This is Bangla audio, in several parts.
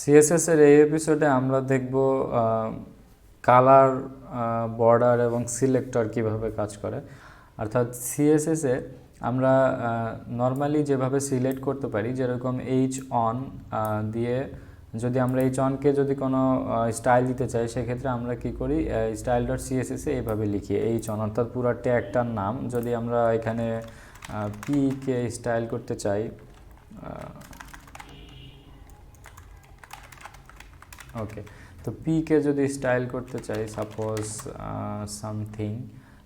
সিএসএস এর এই এপিসোডে আমরা দেখব কালার বর্ডার এবং সিলেক্টর কীভাবে কাজ করে। অর্থাৎ সিএসএস আমরা নর্মালি যেভাবে সিলেক্ট করতে পারি, যেরকম এইচ অন দিয়ে যদি আমরা এইচ অনকে যদি কোনো স্টাইল দিতে চাই, সেক্ষেত্রে আমরা কি করি স্টাইল ডট সিএসএস এইভাবে লিখি এইচ অন অর্থাৎ পুরো ট্যাগটার নাম। যদি আমরা এখানে পি কে স্টাইল করতে চাই ওকে তো পিকে যদি স্টাইল করতে চাই সাপোজ সামথিং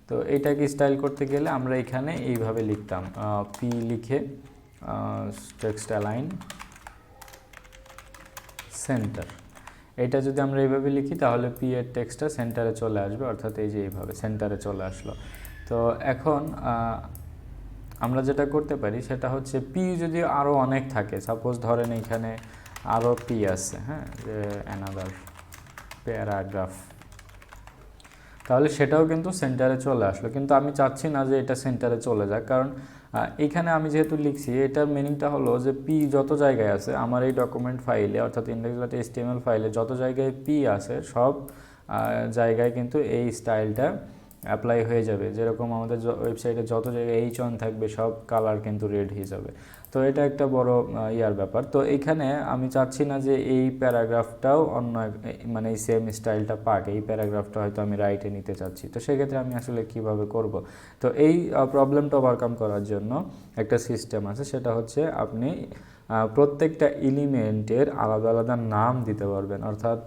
তো এটাকে স্টাইল করতে গেলে আমরা এখানে এইভাবে লিখতাম পি লিখে টেক্সট অ্যালাইন সেন্টার এটা যদি আমরা এইভাবে লিখি, তাহলে পি এর টেক্সটটা সেন্টারে চলে আসবে, অর্থাৎ এই যে এইভাবে সেন্টারে চলে আসলো। তো এখন আমরা যেটা করতে পারি, সেটা হচ্ছে পি যদি আরও অনেক থাকে সাপোজ ধরেন এখানে আরও পি আছে হ্যাঁ? অ্যানাদার প্যারাগ্রাফ তাহলে সেটাও কিন্তু সেন্টারে চলে আসলো। কিন্তু আমি চাচ্ছি না যে এটা সেন্টারে চলে যাক। কারণ এখানে আমি যেহেতু লিখছি, এটার মিনিংটা হলো যে পি যত জায়গায় আছে, আমার এই ডকুমেন্ট ফাইলে অর্থাৎ ইন্ডেক্স ডট এসটিএমএল ফাইলে যত জায়গায় পি আছে, সব জায়গায় কিন্তু এই স্টাইলটা অ্যাপ্লাই হয়ে যাবে। যেরকম আমাদের ওয়েবসাইটে যত জায়গায় এইচ অন থাকবে, সব কালার কিন্তু রেড হয়ে যাবে। তো এটা একটা বড় ইয়ার ব্যাপার। তো এখানে আমি চাচ্ছি না যে এই প্যারাগ্রাফটাও অন্য মানে এই সেম স্টাইলটা পাক। এই প্যারাগ্রাফটা হয়তো আমি রাইটে নিতে চাচ্ছি। তো সেক্ষেত্রে আমি আসলে কীভাবে করব? তো এই প্রবলেমটা ওভারকাম করার জন্য একটা সিস্টেম আছে। সেটা হচ্ছে আপনি প্রত্যেকটা এলিমেন্টের আলাদা আলাদা নাম দিতে পারবেন। অর্থাৎ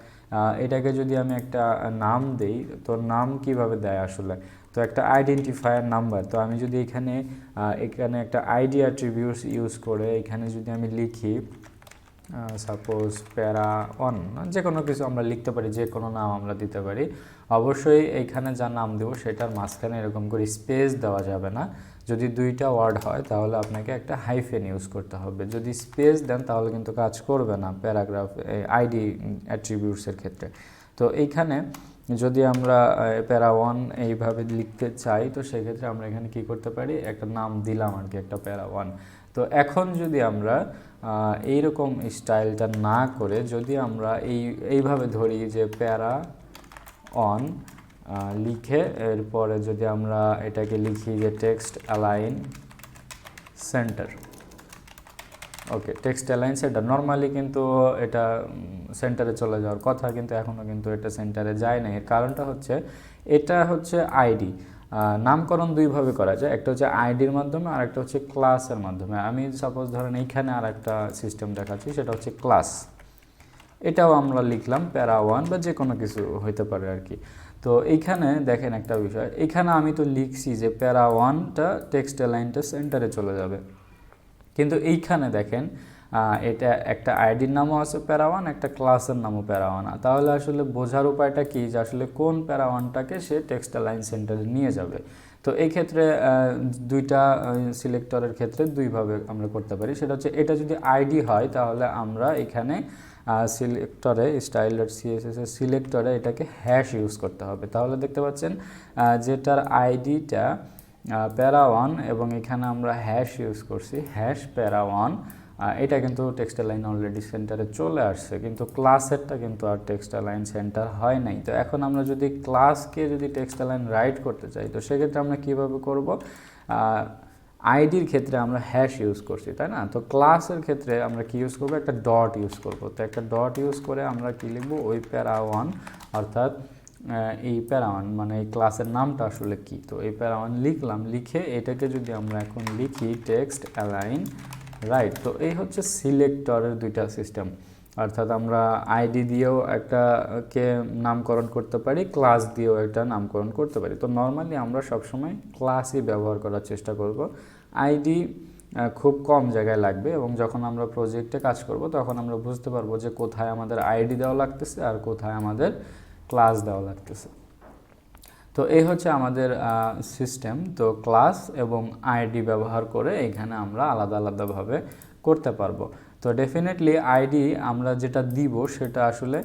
এটাকে যদি আমি একটা নাম দেই তো নাম কীভাবে দেয় আসলে? তো একটা আইডেন্টিফায়ার নাম্বার তো আমি যদি এখানে এখানে একটা আইডি অ্যাট্রিবিউটস ইউজ করে এখানে যদি আমি লিখি সাপোজ প্যারা অন যে কোনো কিছু আমরা লিখতে পারি যে কোনো নাম আমরা দিতে পারি, অবশ্যই এইখানে যা নাম দেবো সেটার মাঝখানে এরকম করে স্পেস দেওয়া যাবে না। যদি দুইটা ওয়ার্ড হয়, তাহলে আপনাকে একটা হাইফেন ইউজ করতে হবে। যদি স্পেস দেন, তাহলে কিন্তু কাজ করবে না প্যারাগ্রাফ আইডি অ্যাট্রিবিউটসের ক্ষেত্রে। তো এইখানে যদি আমরা প্যারা ওয়ান এইভাবে লিখতে চাই, তো সেক্ষেত্রে আমরা এখানে কি করতে পারি? একটা নাম দিলাম আর কি, একটা প্যারা ওয়ান। তো এখন যদি আমরা এইরকম স্টাইলটা না করে, যদি আমরা এই, এইভাবে ধরি যে প্যারা অন লিখে এরপরে যদি আমরা এটাকে লিখি যে text align center okay text align center normally কিন্তু এটা সেন্টারে চলে যাওয়ার কথা, কিন্তু এখনও কিন্তু এটা সেন্টারে যায় না এর কারণটা হচ্ছে, এটা হচ্ছে আইডি নামকরণ দুইভাবে করা যায়। একটা হচ্ছে আইডির মাধ্যমে, আর একটা হচ্ছে ক্লাসের মাধ্যমে। আমি সাপোজ ধরেন এইখানে আর একটা সিস্টেম দেখাচ্ছি, সেটা হচ্ছে ক্লাস এটাও আমরা লিখলাম প্যারা ওয়ান বা যে কোনো কিছু হইতে পারে আর কি। তো এইখানে দেখেন একটা বিষয়। এখানে আমি তো লিখছি যে প্যারা ওয়ানটা টেক্সট লাইনটা সেন্টারে চলে যাবে। কিন্তু এইখানে দেখেন এটা একটা আইডির নামও আছে প্যারাওয়ান একটা ক্লাসের নামও প্যারাওয়ান তাহলে আসলে বোঝার উপায়টা কি? যে আসলে কোন প্যারাওয়ানটাকে সে টেক্সটাইল লাইন সেন্টারে নিয়ে যাবে। তো এই ক্ষেত্রে দুইটা সিলেক্টরের ক্ষেত্রে দুইভাবে আমরা করতে পারি। সেটা হচ্ছে, এটা যদি আইডি হয়, তাহলে আমরা এখানে সিলেক্টরে স্টাইল ডট সিএসএস এর সিলেক্টরে এটাকে হ্যাশ ইউজ করতে হবে। তাহলে দেখতে পাচ্ছেন যেটার আইডিটা প্যারা ওয়ান এবং এখানে আমরা হ্যাশ ইউজ করছি হ্যাশ প্যারা ওয়ান এটা কিন্তু টেক্সটাইল লাইন অলরেডি সেন্টারে চলে আসছে, কিন্তু ক্লাসেরটা কিন্তু আর টেক্সটাইল লাইন সেন্টার হয় নাই। তো এখন আমরা যদি ক্লাসকে যদি টেক্সটাইল লাইন রাইট করতে চাই, তো সেক্ষেত্রে আমরা কীভাবে করব? আইডির ক্ষেত্রে আমরা হ্যাশ ইউজ করছি, তাই না? তো ক্লাসের ক্ষেত্রে আমরা কি ইউজ করব? একটা ডট ইউজ করব। তো একটা ডট ইউজ করে আমরা কি লিখব? ওই প্যারা ওয়ান অর্থাৎ এই প্যারাওয়ান মানে এই ক্লাসের নামটা আসলে কি? তো এই প্যারাওয়ান লিখলাম, লিখে এটাকে যদি আমরা এখন লিখি টেক্সট অ্যালাইন রাইট তো এই হচ্ছে সিলেক্টরের দুইটা সিস্টেম অর্থাৎ আমরা আইডি দিয়েও একটা কে নামকরণ করতে পারি ক্লাস দিয়েও একটা নামকরণ করতে পারি। তো নর্মালি আমরা সবসময় ক্লাসই ব্যবহার করার চেষ্টা করব। আইডি খুব কম জায়গায় লাগবে এবং যখন আমরা প্রজেক্টে কাজ করব, তখন আমরা বুঝতে পারব যে কোথায় আমাদের আইডি দেওয়া লাগতেছে আর কোথায় আমাদের ক্লাস দেওয়া লাগতেছে। তো এই হচ্ছে আমাদের সিস্টেম তো ক্লাস এবং আইডি ব্যবহার করে এখানে আমরা আলাদা আলাদাভাবে করতে পারব। তো ডেফিনেটলি আইডি আমরা যেটা দিব সেটা আসলে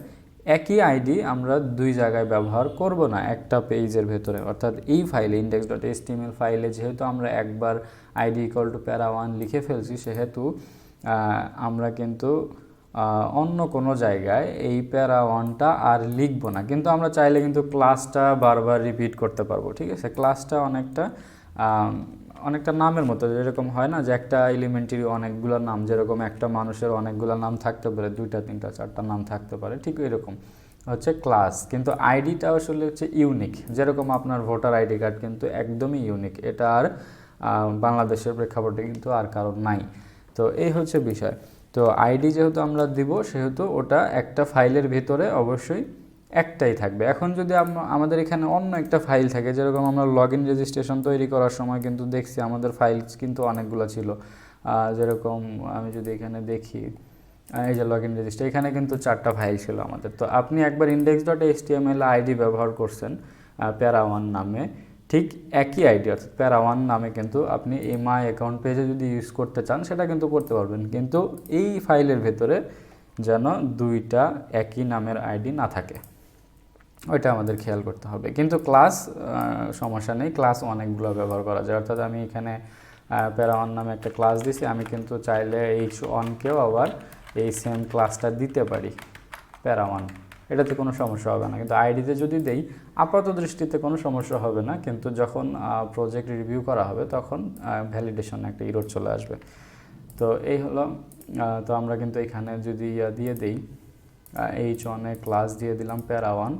একই আইডি আমরা দুই জায়গায় ব্যবহার করব না, একটা পেজের ভেতরে। অর্থাৎ এই ফাইলে ইন্ডেক্স ডট এসটিএমএল ফাইলে যেহেতু আমরা একবার ID equal to para one লিখে ফেলছি, সেহেতু আমরা কিন্তু অন্য কোনো জায়গায় এই প্যারা ওয়ানটা আর লিখব না। কিন্তু আমরা চাইলে কিন্তু ক্লাসটা বারবার রিপিট করতে পারব, ঠিক আছে? ক্লাসটা অনেকটা অনেকটা নামের মতো, যেরকম হয় না যে একটা এলিমেন্টারি অনেকগুলো নাম, যেরকম একটা মানুষের অনেকগুলো নাম থাকতে পারে, দুইটা, তিনটা, চারটা নাম থাকতে পারে, ঠিক এরকম। হচ্ছে ক্লাস কিন্তু আইডিটা আসলে হচ্ছে ইউনিক যেরকম আপনার ভোটার আইডি কার্ড কিন্তু একদমই ইউনিক এটা আর বাংলাদেশের প্রেক্ষাপটে কিন্তু আর কারোর নাই। তো এই হচ্ছে বিষয়। তো আইডি যেহেতু আমরা দিব, সেহেতু ওটা একটা ফাইলের ভিতরে অবশ্যই একটাই থাকবে। এখন যদি আমাদের এখানে অন্য একটা ফাইল থাকে, যেরকম আমরা লগ ইন রেজিস্ট্রেশন তৈরি করার সময় কিন্তু দেখছি আমাদের ফাইলস কিন্তু অনেকগুলো ছিল। যেরকম আমি যদি এখানে দেখি এই যে লগ ইন রেজিস্টার এখানে কিন্তু চারটা ফাইল ছিল আমাদের। তো আপনি একবার index dot H T M L ID ব্যবহার করছেন প্যারা ওয়ান নামে, ঠিক একই আইডি অর্থাৎ প্যারা ওয়ান নামে কিন্তু আপনি এই মাই অ্যাকাউন্ট পেজে যদি ইউজ করতে চান, সেটা কিন্তু করতে পারবেন। কিন্তু এই ফাইলের ভেতরে যেন দুইটা একই নামের আইডি না থাকে। ওইটা আমাদের খেয়াল করতে হবে। কিন্তু ক্লাস সমস্যা নেই। ক্লাস অনেকগুলো ব্যবহার করা যায়। অর্থাৎ আমি এখানে প্যারা ওয়ান নামে একটা ক্লাস দিছি। আমি কিন্তু চাইলে এইচ ওয়ানকেও আবার এই সেম ক্লাসটা দিতে পারি, প্যারা ওয়ান এটাতে কোনো সমস্যা হবে না। কিন্তু আইডিতে যদি দেই, আপাত দৃষ্টিতে কোনো সমস্যা হবে না। কিন্তু যখন প্রজেক্ট রিভিউ করা হবে, তখন ভ্যালিডেশন একটা ইরোড চলে আসবে। তো এই হলো তো আমরা কিন্তু এখানে যদি দিয়ে দেই এইচ ওয়ানে ক্লাস দিয়ে দিলাম প্যারা ওয়ান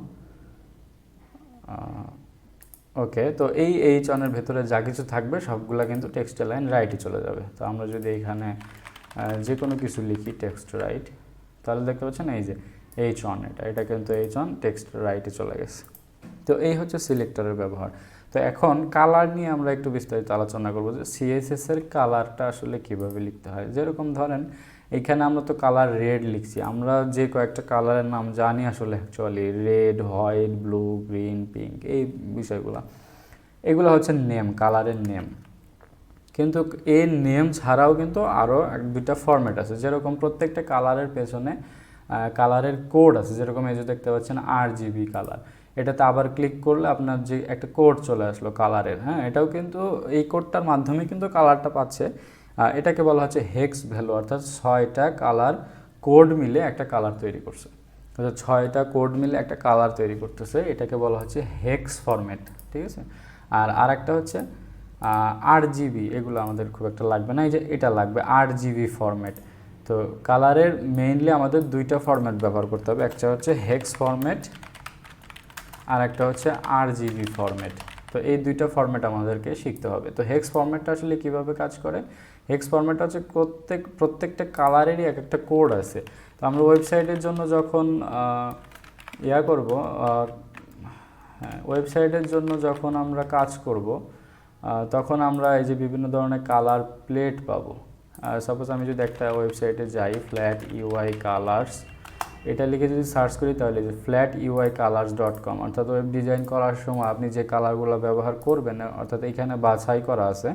ওকে তো এই এইচ ওয়ানের ভেতরে যা কিছু থাকবে সবগুলা কিন্তু টেক্সট লাইন রাইটে চলে যাবে। তো আমরা যদি আহ, যে কোনো কিছু লিখি টেক্সট রাইট তাহলে দেখতে পাচ্ছেন এই যে এইচ ওয়ান এটা এটা কিন্তু এইচ ওয়ান টেক্সট রাইটে চলে গেছে। তো এই হচ্ছে সিলেক্টরের ব্যবহার। তো এখন কালার নিয়ে আমরা একটু বিস্তারিত আলোচনা করব যে সিএসএস এর কালারটা আসলে কীভাবে লিখতে হয়। যেরকম ধরেন এখানে আমরা তো কালার রেড লিখছি। আমরা যে কয়েকটা কালারের নাম জানি আসলে actually red white blue green pink এই বিষয়গুলো। এগুলো হচ্ছে নেম কালারের নেম কিন্তু এই নেম ছাড়াও কিন্তু আরও এক দুইটা ফরম্যাট আছে। যেরকম প্রত্যেকটা কালারের পেছনে কালারের কোড আছে। যেরকম এই যে দেখতে পাচ্ছেন আর জিবি কালার এটাতে আবার ক্লিক করলে আপনার যে একটা কোড চলে আসলো কালারের হ্যাঁ এটাও কিন্তু এই কোডটার মাধ্যমে কিন্তু কালারটা পাচ্ছে। এটাকে বলা হচ্ছে হেক্স ভ্যালু, অর্থাৎ ছয়টা কালার কোড মিলে একটা কালার তৈরি করছে। অর্থাৎ ছয়টা কোড মিলে একটা কালার তৈরি করতেছে, এটাকে বলা হচ্ছে হেক্স ফরম্যাট, ঠিক আছে? আর আরেকটা হচ্ছে আট জিবি এগুলো আমাদের খুব একটা লাগবে না, এই যে এটা লাগবে আট জিবি ফরম্যাট। তো কালারের মেইনলি আমাদের দুইটা ফরম্যাট ব্যবহার করতে হবে, একটা হচ্ছে হেক্স ফরম্যাট, আর একটা হচ্ছে আর জিবি ফরম্যাট। তো এই দুইটা ফরম্যাট আমাদেরকে শিখতে হবে। তো হেক্স ফরম্যাটটা আসলে কীভাবে কাজ করে? হেক্স ফরম্যাটটা হচ্ছে প্রত্যেক, প্রত্যেকটা কালারেরই এক একটা কোড আছে। তো আমরা ওয়েবসাইটের জন্য যখন ইয়া করব হ্যাঁ ওয়েবসাইটের জন্য যখন আমরা কাজ করব তখন আমরা এই যে বিভিন্ন ধরনের কালার প্লেট পাবো। সাপোজ আমি যদি একটা ওয়েবসাইটে যাই ফ্ল্যাট ইউআই কালার্স এটা লিখে যদি সার্চ করি, তাহলে যে flat UI colours dot com অর্থাৎ ওয়েব ডিজাইন করার সময় আপনি যে কালারগুলো ব্যবহার করবেন, অর্থাৎ এখানে বাছাই করা আছে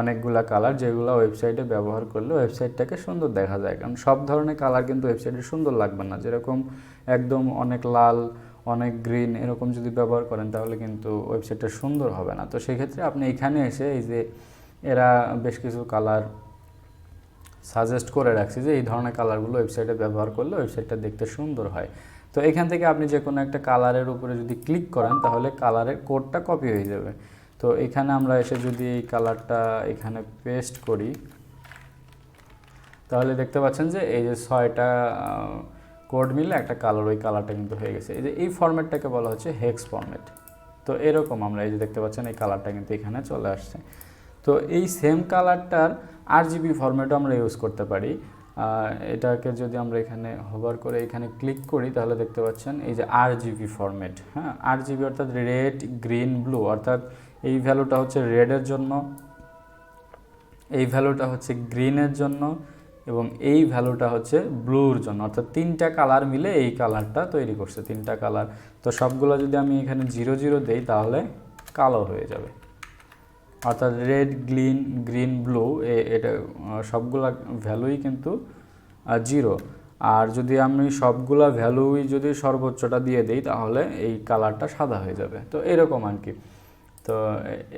অনেকগুলা কালার যেগুলো ওয়েবসাইটে ব্যবহার করলে ওয়েবসাইটটাকে সুন্দর দেখা যায়। কারণ সব ধরনের কালার কিন্তু ওয়েবসাইটে সুন্দর লাগবে না। যেরকম একদম অনেক লাল, অনেক গ্রিন এরকম যদি ব্যবহার করেন তাহলে কিন্তু ওয়েবসাইটটা সুন্দর হবে না। তো সেক্ষেত্রে আপনি এখানে এসে এই যে এরা বেশ কিছু কালার সাজেস্ট করে রাখছি যে এই ধরনের কালারগুলো ওয়েবসাইটে ব্যবহার করলে ওয়েবসাইটটা দেখতে সুন্দর হয়। তো এখান থেকে আপনি যে কোনো একটা কালারের উপরে যদি ক্লিক করেন তাহলে কালারের কোডটা কপি হয়ে যাবে। তো এখানে আমরা এসে যদি এই কালারটা এখানে পেস্ট করি, তাহলে দেখতে পাচ্ছেন যে এই যে ছয়টা কোড মিলে একটা কালার, ওই কালারটা কিন্তু হয়ে গেছে। এই যে এই ফরম্যাটটাকে বলা হচ্ছে হেক্স ফরম্যাট। তো এরকম আমরা এই যে দেখতে পাচ্ছেন এই কালারটা কিন্তু এখানে চলে আসছে। তো এই সেম কালারটার আর জিবি ফরম্যাটও আমরা ইউজ করতে পারি। এটাকে যদি আমরা এখানে হোভার করে এখানে ক্লিক করি, তাহলে দেখতে পাচ্ছেন এই যে আর জিবি ফরম্যাট। হ্যাঁ আর জিবি অর্থাৎ রেড গ্রিন ব্লু অর্থাৎ এই ভ্যালুটা হচ্ছে রেডের জন্য, এই ভ্যালুটা হচ্ছে গ্রিনের জন্য এবং এই ভ্যালুটা হচ্ছে ব্লুর জন্য। অর্থাৎ তিনটা কালার মিলে এই কালারটা তৈরি করছে, তিনটা কালার তো সবগুলো যদি আমি এখানে জিরো জিরো দেই তাহলে কালো হয়ে যাবে। অর্থাৎ রেড গ্রিন গ্রিন ব্লু এটা সবগুলা ভ্যালুই কিন্তু জিরো আর যদি আমি সবগুলা ভ্যালুই যদি সর্বোচ্চটা দিয়ে দিই তাহলে এই কালারটা সাদা হয়ে যাবে। তো এরকম আর কি তো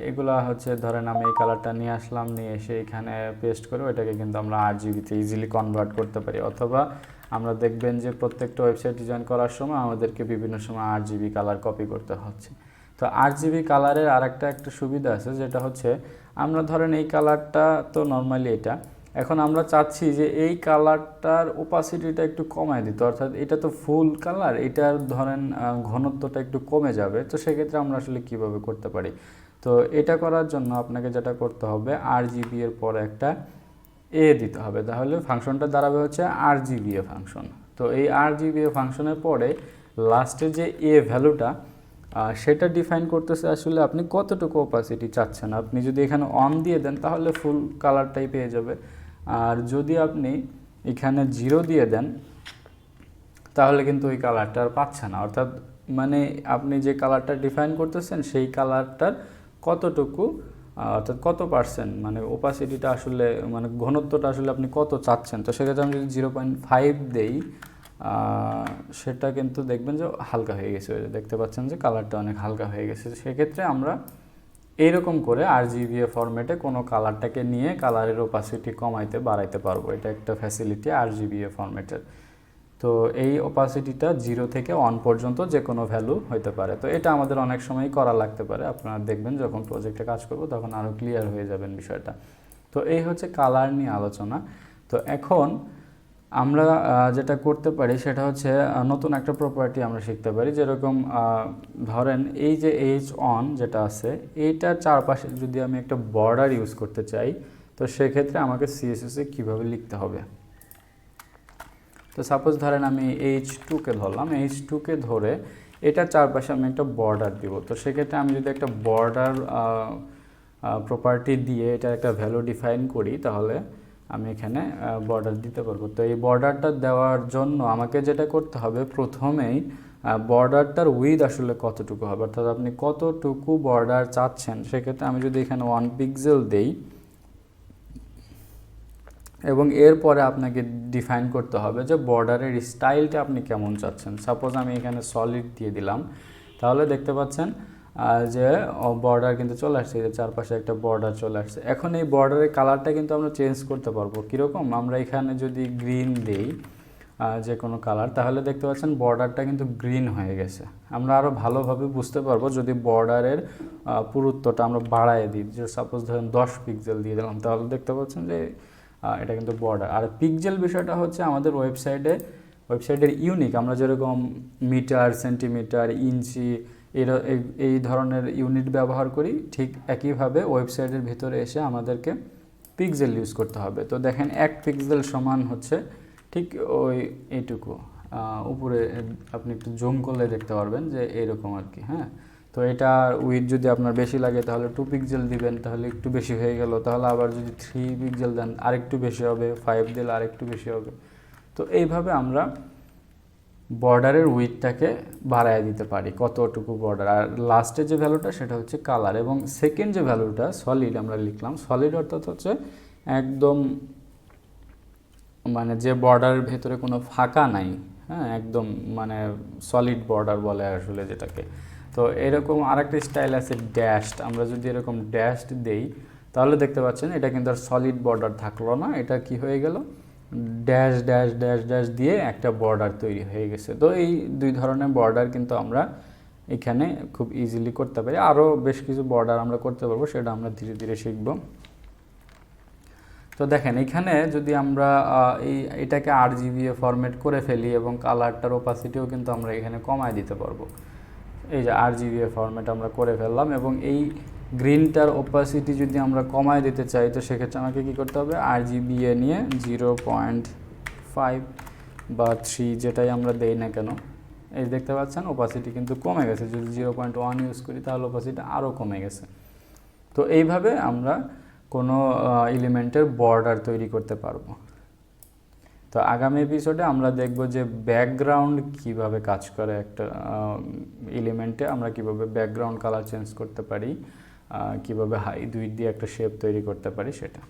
এগুলা হচ্ছে, ধরেন আমি এই কালারটা নিয়ে আসলাম, নিয়ে এসে এখানে পেস্ট করে ওইটাকে কিন্তু আমরা আর জিবিতে ইজিলি কনভার্ট করতে পারি। অথবা আমরা দেখবেন যে প্রত্যেকটা ওয়েবসাইট ডিজাইন করার সময় আমাদেরকে বিভিন্ন সময় আর জিবি কালার কপি করতে হচ্ছে। তো আর জিবি কালারের আরেকটা একটা সুবিধা আছে, যেটা হচ্ছে, আমরা ধরেন এই কালারটা তো নর্মালি এটা এখন আমরা চাচ্ছি যে এই কালারটার ওপাসিটিটা একটু কমায় দিতে। অর্থাৎ এটা তো ফুল কালার, এটার ধরেন ঘনত্বটা একটু কমে যাবে। তো সেক্ষেত্রে আমরা আসলে কীভাবে করতে পারি? তো এটা করার জন্য আপনাকে যেটা করতে হবে আর জিবি এর পরে একটা এ দিতে হবে। তাহলে ফাংশনটা দাঁড়াবে হচ্ছে আর জিবি এ ফাংশন তো এই আর জিবি এ ফাংশনের পরে লাস্টে যে এ ভ্যালুটা সেটা ডিফাইন করতেছে আসলে আপনি কতটুকু ওপাসিটি চাচ্ছেন। আপনি যদি এখানে অন দিয়ে দেন, তাহলে ফুল কালারটাই পেয়ে যাবে। আর যদি আপনি এখানে জিরো দিয়ে দেন, তাহলে কিন্তু ওই কালারটা আর পাচ্ছে না। অর্থাৎ মানে আপনি যে কালারটা ডিফাইন করতেছেন, সেই কালারটার কতটুকু অর্থাৎ কত পার্সেন্ট মানে ওপাসিটিটা আসলে মানে ঘনত্বটা আসলে আপনি কত চাচ্ছেন? তো সেক্ষেত্রে আমি যদি জিরো পয়েন্ট ফাইভ দেই সেটা কিন্তু দেখবেন যে হালকা হয়ে গেছে। দেখতে পাচ্ছেন যে কালারটা অনেক হালকা হয়ে গেছে। সেক্ষেত্রে আমরা এইরকম করে আর জিবিএ ফরম্যাটে কোনো কালারটাকে নিয়ে কালারের ওপাসিটি কমাইতে, বাড়াইতে পারব। এটা একটা ফ্যাসিলিটি আর জিবিএ ফরম্যাটের তো এই ওপাসিটিটা জিরো থেকে ওয়ান পর্যন্ত যে কোনো ভ্যালু হতে পারে। তো এটা আমাদের অনেক সময় করা লাগতে পারে। আপনারা দেখবেন যখন প্রজেক্টে কাজ করব তখন আরও ক্লিয়ার হয়ে যাবেন বিষয়টা। তো এই হচ্ছে কালার নিয়ে আলোচনা। তো এখন আমরা যেটা করতে পারি সেটা হচ্ছে নতুন একটা প্রপার্টি আমরা শিখতে পারি। যেরকম ধরেন এই যে এইচ অন যেটা আছে, এইটার চারপাশে যদি আমি একটা বর্ডার ইউজ করতে চাই, তো সেক্ষেত্রে আমাকে সিএসএসে কীভাবে লিখতে হবে? তো সাপোজ ধরেন আমি এইচ টুকে ধরলাম এইচ টুকে ধরে এটার চারপাশে আমি একটা বর্ডার দিব। তো সেক্ষেত্রে আমি যদি একটা বর্ডার প্রপার্টি দিয়ে এটা একটা ভ্যালু ডিফাইন করি, তাহলে আমি এখানে বর্ডার দিতে পারব। তো এই বর্ডারটা দেওয়ার জন্য আমাকে যেটা করতে হবে, প্রথমেই বর্ডারটার উইথ আসলে কতটুকু হবে? অর্থাৎ আপনি কতটুকু বর্ডার চাচ্ছেন? সেক্ষেত্রে আমি যদি এখানে ওয়ান পিক্সেল দেই, এবং এরপরে আপনাকে ডিফাইন করতে হবে যে বর্ডারের স্টাইলটা আপনি কেমন চাচ্ছেন। সাপোজ আমি এখানে সলিড দিয়ে দিলাম। তাহলে দেখতে পাচ্ছেন যে বর্ডার কিন্তু চলে আসছে যে চারপাশে একটা বর্ডার চলে আসছে। এখন এই বর্ডারের কালারটা কিন্তু আমরা চেঞ্জ করতে পারব। কীরকম? আমরা এখানে যদি গ্রিন দিই যে কোনো কালার তাহলে দেখতে পাচ্ছেন বর্ডারটা কিন্তু গ্রিন হয়ে গেছে। আমরা আরও ভালোভাবে বুঝতে পারব যদি বর্ডারের পুরুত্বটা আমরা বাড়ায় দিই। যে সাপোজ ধরেন দশ পিক্সেল দিয়ে দিলাম, তাহলে দেখতে পাচ্ছেন যে এটা কিন্তু বর্ডার আর পিক্সেল বিষয়টা হচ্ছে আমাদের ওয়েবসাইটে ওয়েবসাইটের ইউনিক আমরা যেরকম মিটার সেন্টিমিটার ইঞ্চি এই- ধরনের ইউনিট ব্যবহার করি, ঠিক একইভাবে ওয়েবসাইটের ভিতরে এসে আমাদেরকে পিক্সেল ইউজ করতে হবে। তো দেখেন, এক পিক্সেল সমান হচ্ছে ঠিক ওই এইটুকু উপরে আপনি একটু জুম করলে দেখতে পারবেন যে এইরকম আর কি হ্যাঁ? তো এটা উইথ যদি আপনার বেশি লাগে, তাহলে টু পিক্সেল দিবেন, তাহলে একটু বেশি হয়ে গেল। তাহলে আবার যদি থ্রি পিক্সেল দেন, আরেকটু বেশি হবে ফাইভ দিলে আরেকটু বেশি হবে। তো এইভাবে আমরা বর্ডারের উইথটাকে বাড়ায় দিতে পারি, কতটুকু বর্ডার আর লাস্টে যে ভ্যালুটা সেটা হচ্ছে কালার এবং সেকেন্ড যে ভ্যালুটা সলিড আমরা লিখলাম। সলিড অর্থাৎ হচ্ছে একদম মানে যে বর্ডারের ভেতরে কোনো ফাঁকা নাই হ্যাঁ? একদম মানে সলিড বর্ডার বলে আসলে যেটাকে। তো এরকম আরেকটা স্টাইল আছে ড্যাশড আমরা যদি এরকম ড্যাশড দেই, তাহলে দেখতে পাচ্ছেন এটা কিন্তু আর সলিড বর্ডার থাকল না। এটা কি হয়ে গেল? ড্যাশ ড্যাশ ড্যাশ ড্যাশ দিয়ে একটা বর্ডার তৈরি হয়ে গেছে। তো এই দুই ধরনের বর্ডার কিন্তু আমরা এখানে খুব ইজিলি করতে পারি। আরও বেশ কিছু বর্ডার আমরা করতে পারব, সেটা আমরা ধীরে ধীরে শিখব। তো দেখেন, এখানে যদি আমরা এই, এটাকে আর জিবিএ ফরম্যাট করে ফেলি এবং কালারটার ওপাসিটিও কিন্তু আমরা এখানে কমায় দিতে পারব। এই যে আর জিবিএ ফরম্যাট আমরা করে ফেললাম এবং এই গ্রিনটার ওপাসিটি যদি আমরা কমায় দিতে চাই, তো সেক্ষেত্রে আমাকে কী করতে হবে? আর জিবিএ নিয়ে জিরো পয়েন্ট ফাইভ বা থ্রি যেটাই আমরা দেই না কেন, এই দেখতে পাচ্ছেন ওপাসিটি কিন্তু কমে গেছে। যদি জিরো পয়েন্ট ওয়ান ইউজ করি, তাহলে ওপাসিটি আরও কমে গেছে। তো এইভাবে আমরা কোনো এলিমেন্টের বর্ডার তৈরি করতে পারব। তো আগামী এপিসোডে আমরা দেখব যে ব্যাকগ্রাউন্ড কীভাবে কাজ করে একটা এলিমেন্টে আমরা কীভাবে ব্যাকগ্রাউন্ড কালার চেঞ্জ করতে পারি। কীভাবে হাই দুই দিয়ে একটা শেপ তৈরি করতে পারি সেটা।